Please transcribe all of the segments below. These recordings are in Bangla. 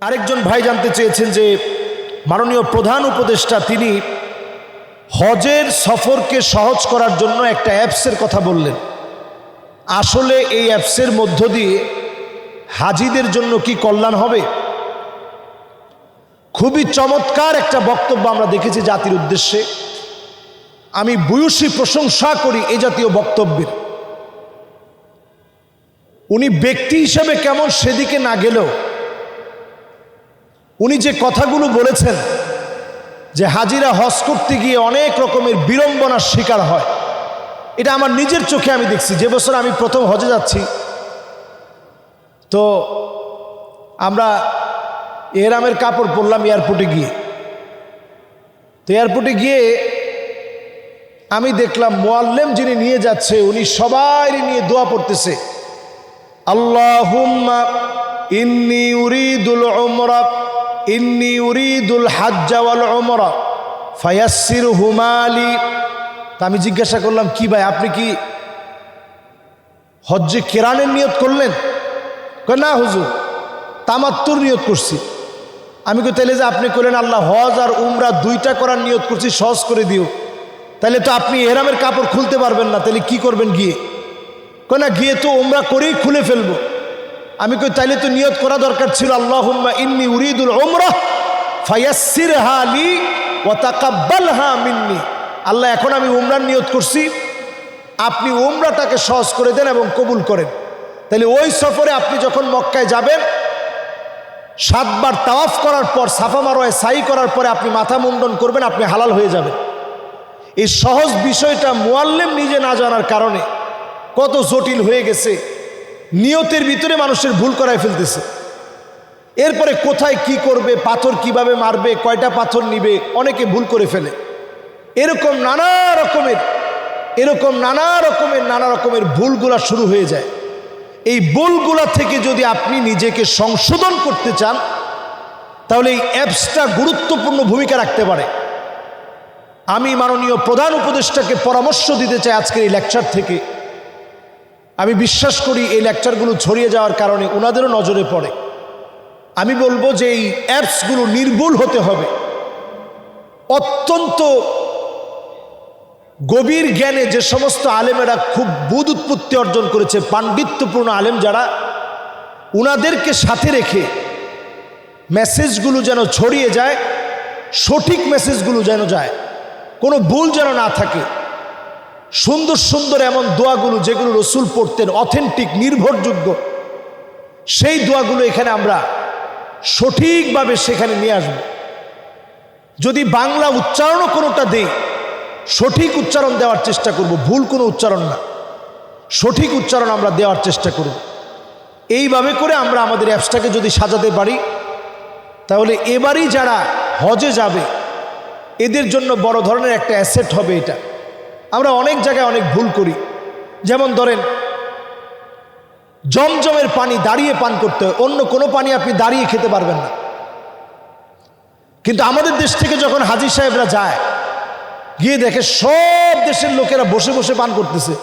আরেকজন ভাই জানতে চেয়েছেন যে মাননীয় প্রধান উপদেষ্টা তিনি হজের সফরকে সহজ করার জন্য একটা অ্যাপসের কথা বললেন। আসলে এই অ্যাপসের মধ্য দিয়ে হাজিদের জন্য কি কল্যাণ হবে? খুবই চমৎকার একটা বক্তব্য আমরা দেখেছি জাতির উদ্দেশ্যে। আমি ভূয়সী প্রশংসা করি এ জাতীয় বক্তব্যের। উনি ব্যক্তি হিসেবে কেমন সেদিকে না গেলেও উনি যে কথাগুলো বলেছেন যে হাজিরা হজ করতে গিয়ে অনেক রকমের বিড়ম্বনার শিকার হয়, এটা আমার নিজের চোখে আমি দেখছি। যে বছর আমি প্রথম হজে যাচ্ছি, তো আমরা এরামের কাপড় পরলাম এয়ারপোর্টে গিয়ে। তো এয়ারপোর্টে গিয়ে আমি দেখলাম মোয়াল্লেম যিনি নিয়ে যাচ্ছে, উনি সবাই নিয়ে দোয়া পড়তেছে। আল্লাহ ইন্নি উরিদুল ইন্নি উরিদুল হাজ্জা ওয়াল উমরা ফায়াসসির হুমালি তা আমি জিজ্ঞাসা করলাম, কি ভাই, আপনি কি হজ্জে কেরানের নিয়ত করলেন? না হুজুর, তামাত্তুর নিয়ত করছি। আমি কই তাহলে যে আপনি করলেন আল্লাহ হজ আর উমরা দুইটা করার নিয়ত করছি, সহজ করে দিও। তাহলে তো আপনি এরামের কাপড় খুলতে পারবেন না তাহলে কি করবেন গিয়ে? না, গিয়ে তো উমরা করেই খুলে ফেলব। আমি কই, তাইলে তো নিয়ত করা দরকার ছিল আল্লাহ ইন্নি উরিদুল উমরা ফায়াসির হালি ও তাকাব্বাল হা মিন্নি। আল্লাহ, এখন আমি উমরার নিয়ত করছি, আপনি উমরাটাকে সহজ করে দেন এবং কবুল করেন। তাহলে ওই সফরে আপনি যখন মক্কায় যাবেন, সাতবার তাওয়াফ করার পর, সাফা মারোয় সাই করার পরে আপনি মাথা মুন্ডন করবেন, আপনি হালাল হয়ে যাবেন। এই সহজ বিষয়টা মোয়াল্লেম নিজে না জানার কারণে কত জটিল হয়ে গেছে। নিয়তের ভিতরে মানুষের ভুল করায় ফেলতেছে। এরপরে কোথায় কি করবে, পাথর কীভাবে মারবে, কয়টা পাথর নিবে, অনেকে ভুল করে ফেলে। এরকম নানা রকমের, এরকম নানা রকমের নানা রকমের ভুলগুলা শুরু হয়ে যায়। এই ভুলগুলা থেকে যদি আপনি নিজেকে সংশোধন করতে চান, তাহলে এই অ্যাপসটা গুরুত্বপূর্ণ ভূমিকা রাখতে পারে। আমি মাননীয় প্রধান উপদেষ্টাকে পরামর্শ দিতে চাই আজকের এই লেকচার থেকে। আমি বিশ্বাস করি এই লেকচারগুলো ছড়িয়ে যাওয়ার কারণে ওনাদেরও নজরে পড়ে। আমি বলব যে এই অ্যাপসগুলো নির্ভুল হতে হবে। অত্যন্ত গভীর জ্ঞানে যে সমস্ত আলেমেরা খুব বুধ উৎপত্তি অর্জন করেছে, পাণ্ডিত্যপূর্ণ আলেম যারা, উনাদেরকে সাথে রেখে মেসেজগুলো যেন ছড়িয়ে যায়, সঠিক মেসেজগুলো যেন যায়, কোনো ভুল যেন না থাকে সুন্দর সুন্দর এমন দোয়াগুলো যেগুলো রসুল পড়তেন অথেন্টিক নির্ভরযোগ্য। সেই দোয়াগুলো এখানে আমরা সঠিকভাবে সেখানে নিয়ে আসব। যদি বাংলা উচ্চারণও কোনোটা দেই, সঠিক উচ্চারণ দেওয়ার চেষ্টা করব, ভুল কোনো উচ্চারণ না। সঠিক উচ্চারণ আমরা দেওয়ার চেষ্টা করব। এইভাবে করে আমরা আমাদের অ্যাপসটাকে যদি সাজাতে পারি, তাহলে এবারই যারা হজে যাবে, এদের জন্য বড় ধরনের একটা অ্যাসেট হবে এটা। আমরা অনেক জায়গায় অনেক ভুল করি। যেমন ধরেন, জমজমের পানি দাঁড়িয়ে পান করতে হয়, অন্য কোনো পানি আপনি দাঁড়িয়ে খেতে পারবেন না। কিন্তু আমাদের দেশ থেকে যখন হাজি সাহেবরা যায়, গিয়ে দেখে সব দেশের লোকেরা বসে বসে পান করতেছে।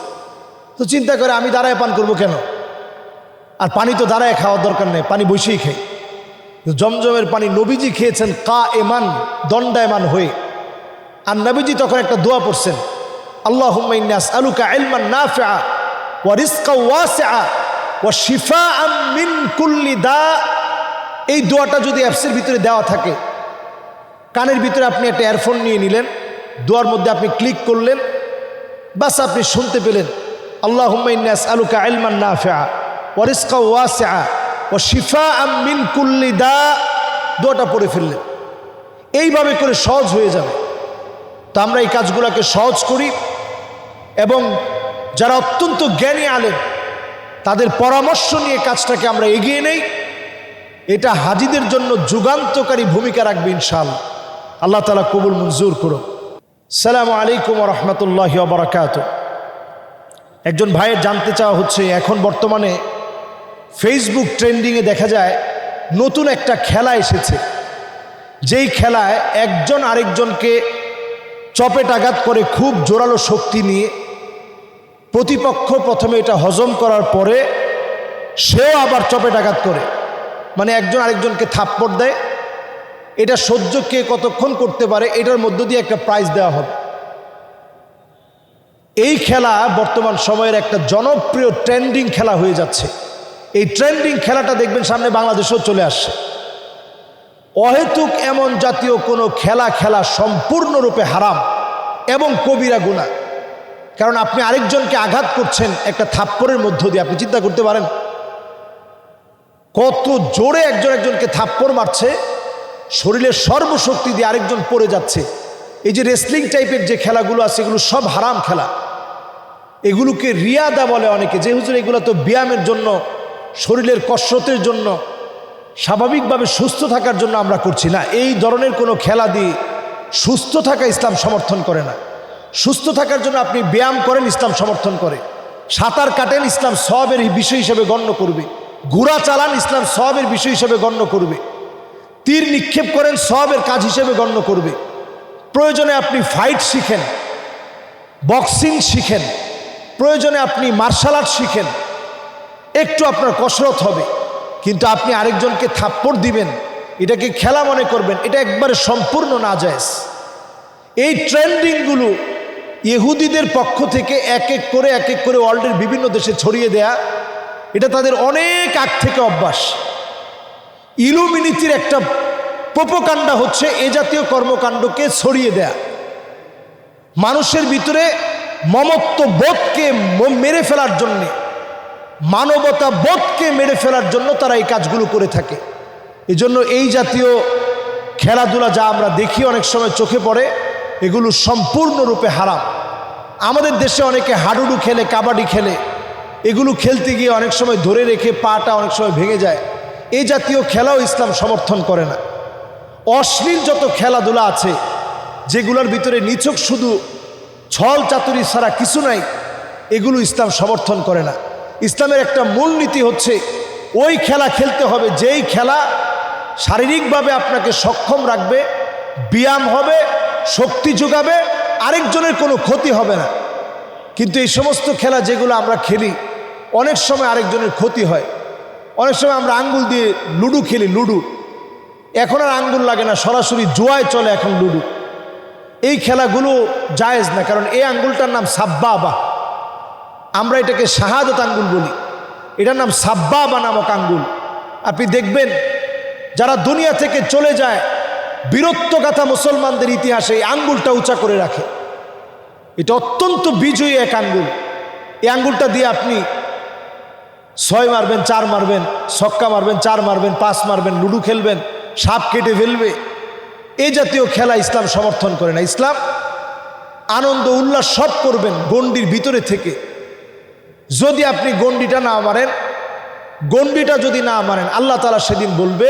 তো চিন্তা করে, আমি দাঁড়ায় পান করব কেন? আর পানি তো দাঁড়ায় খাওয়ার দরকার নেই, পানি বসেই খাই। জমজমের পানি নবীজি খেয়েছেন কা এমান দণ্ডায়মান হয়ে। আর নবীজি তখন একটা দোয়া পড়ছেন আল্লাহ আলুকা এলমান না ফেয়া ও রিস্কা ওয়াসা ও শিফা মিন কুল্লি দা। এই দোয়াটা যদি অ্যাপসের ভিতরে দেওয়া থাকে, কানের ভিতরে আপনি একটা এয়ারফোন নিয়ে নিলেন, দোয়ার মধ্যে আপনি ক্লিক করলেন, বাস আপনি শুনতে পেলেন আল্লাহ হুম্মাইনাস আলুকা আলমান না ফেয়া ও রিস্কা ওয়াসা ও শিফা মিন কুল্লি দা। দোয়াটা পড়ে ফেললেন। এইভাবে করে সহজ হয়ে যাবে। তো আমরা এই কাজগুলোকে সহজ করি। এবং যারা অত্যন্ত জ্ঞানী আলেন তাদের পরামর্শ নিয়ে কাজটাকে আমরা এগিয়ে নেই। এটা হাজিদের জন্য যুগান্তকারী ভূমিকা রাখবে ইনশাল আল্লাহ তালা কবুল মঞ্জুর করো সালাম আলাইকুম রহমতুল্লাহ বারাকাত একজন ভাইয়ের জানতে চাওয়া হচ্ছে, এখন বর্তমানে ফেসবুক ট্রেন্ডিংয়ে দেখা যায় নতুন একটা খেলা এসেছে। যেই খেলায় একজন আরেকজনকে চপেট আঘাত করে খুব জোরালো শক্তি নিয়ে প্রতিপক্ষ প্রথমে এটা হজম করার পরে সেও আবার চপেটাঘাত করে। মানে একজন আরেকজনকে থাপ্পড় দেয়। এটা সহ্য কে কতক্ষণ করতে পারে, এটার মধ্য দিয়ে একটা প্রাইজ দেওয়া হবে। এই খেলা বর্তমান সময়ের একটা জনপ্রিয় ট্রেন্ডিং খেলা হয়ে যাচ্ছে। এই ট্রেন্ডিং খেলাটা দেখবেন সামনে বাংলাদেশেও চলে আসছে। অহেতুক এমন জাতীয় কোনো খেলা খেলা সম্পূর্ণরূপে হারাম এবং কবিরা গুণা কারণ আপনি আরেকজনকে আঘাত করছেন একটা থাপ্পড়ের মধ্য দিয়ে, আপনি চিন্তা করতে পারেন। কত জোরে একজন একজনকে থাপ্পড় মারছে, শরীরের সর্বশক্তি দিয়ে আরেকজন পড়ে যাচ্ছে। এই যে রেসলিং টাইপের যে খেলাগুলো আছে, এগুলো সব হারাম খেলা। এগুলোকে রিয়াদা বলে অনেকে, যে হুজুর এগুলো তো ব্যায়ামের জন্য, শরীরের কসরতের জন্য, স্বাভাবিকভাবে সুস্থ থাকার জন্য আমরা করছি না। এই ধরনের কোনো খেলা দিয়ে সুস্থ থাকা ইসলাম সমর্থন করে না। সুস্থ থাকার জন্য আপনি ব্যায়াম করেন, ইসলাম সমর্থন করে। সাঁতার কাটেন, ইসলাম সবের বিষয় হিসেবে গণ্য করবে। ঘোড়া চালান, ইসলাম সবের বিষয় হিসেবে গণ্য করবে। তীর নিক্ষেপ করেন সবের কাজ হিসেবে গণ্য করবে। প্রয়োজনে আপনি ফাইট শিখেন বক্সিং শিখেন, প্রয়োজনে আপনি মার্শাল আর্ট শিখেন। একটু আপনার কসরত হবে, কিন্তু আপনি আরেকজনকে থাপ্পড় দিবেন, এটাকে খেলা মনে করবেন, এটা একবারে সম্পূর্ণ না যায় এই ট্রেন্ডিংগুলো ইহুদিদের পক্ষ থেকে এক এক করে, এক এক করে ওয়ার্ল্ডের বিভিন্ন দেশে ছড়িয়ে দেয়া, এটা তাদের অনেক আগ থেকে অভ্যাস। ইলুমিনিতির একটা পোপকাণ্ডা হচ্ছে এ জাতীয় কর্মকাণ্ডকে ছড়িয়ে দেয়া। মানুষের ভিতরে মমত্ব বোধকে মেরে ফেলার জন্যে, মানবতা বোধকে মেরে ফেলার জন্য তারা এই কাজগুলো করে থাকে। এজন্য এই জাতীয় খেলাধুলা যা আমরা দেখি অনেক সময় চোখে পড়ে, এগুলো সম্পূর্ণরূপে হারাম। আমাদের দেশে অনেকে হাডুডু খেলে, কাবাডি খেলে। এগুলো খেলতে গিয়ে অনেক সময় ধরে রেখে পাটা অনেক সময় ভেঙে যায়। এই জাতীয় খেলাও ইসলাম সমর্থন করে না। অশ্লীল যত খেলাধুলা আছে, যেগুলোর ভিতরে নিছক শুধু ছল চাতুরি ছাড়া কিছু নাই, এগুলো ইসলাম সমর্থন করে না। ইসলামের একটা মূল নীতি হচ্ছে, ওই খেলা খেলতে হবে, যেই খেলা শারীরিকভাবে আপনাকে সক্ষম রাখবে, ব্যায়াম হবে, শক্তি যোগাবে আরেকজনের কোনো ক্ষতি হবে না। কিন্তু এই সমস্ত খেলা যেগুলো আমরা খেলি, অনেক সময় আরেকজনের ক্ষতি হয়। অনেক সময় আমরা আঙ্গুল দিয়ে লুডু খেলি, লুডু। এখন আর আঙ্গুল লাগে না, সরাসরি জোয়ায় চলে এখন লুডু। এই খেলাগুলো জায়েজ না, কারণ এই আঙ্গুলটার নাম সাব্বা সাব্বাবা। আমরা এটাকে শাহাদত আঙ্গুল বলি। এটার নাম সাব্বা সাব্বাবা নামক আঙ্গুল। আপনি দেখবেন, যারা দুনিয়া থেকে চলে যায় বীরত্বগাথা মুসলমানদের ইতিহাসে এই আঙ্গুলটা উঁচা করে রাখে। এটা অত্যন্ত বিজয়ী এক আঙ্গুল। এই আঙ্গুলটা দিয়ে আপনি ছয় মারবেন, চার মারবেন, ছক্কা মারবেন, চার মারবেন, পাঁচ মারবেন, লুডু খেলবেন, সাপ কেটে ফেলবে। এই জাতীয় খেলা ইসলাম সমর্থন করে না। ইসলাম আনন্দ, উল্লাস সব করবেন গণ্ডির ভিতরে থেকে। যদি আপনি গণ্ডিটা না মারেন, গণ্ডিটা যদি না মারেন, আল্লাহ তালা সেদিন বলবে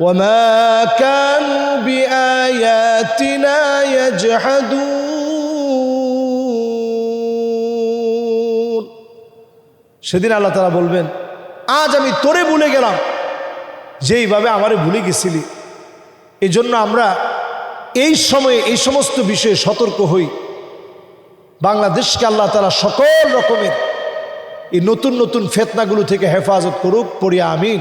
وما كانوا بآياتنا يجحدون সেদিন আল্লাহ তারা বলবেন আজ আমি তোরে ভুলে গেলাম যেইভাবে আমারে ভুলে গেছিলি এই জন্য আমরা এই সময়ে এই সমস্ত বিষয়ে সতর্ক হই বাংলাদেশকে আল্লাহ তালা সকল রকমের এই নতুন নতুন ফেতনাগুলো থেকে হেফাজত করুক পড়িয়া আমিন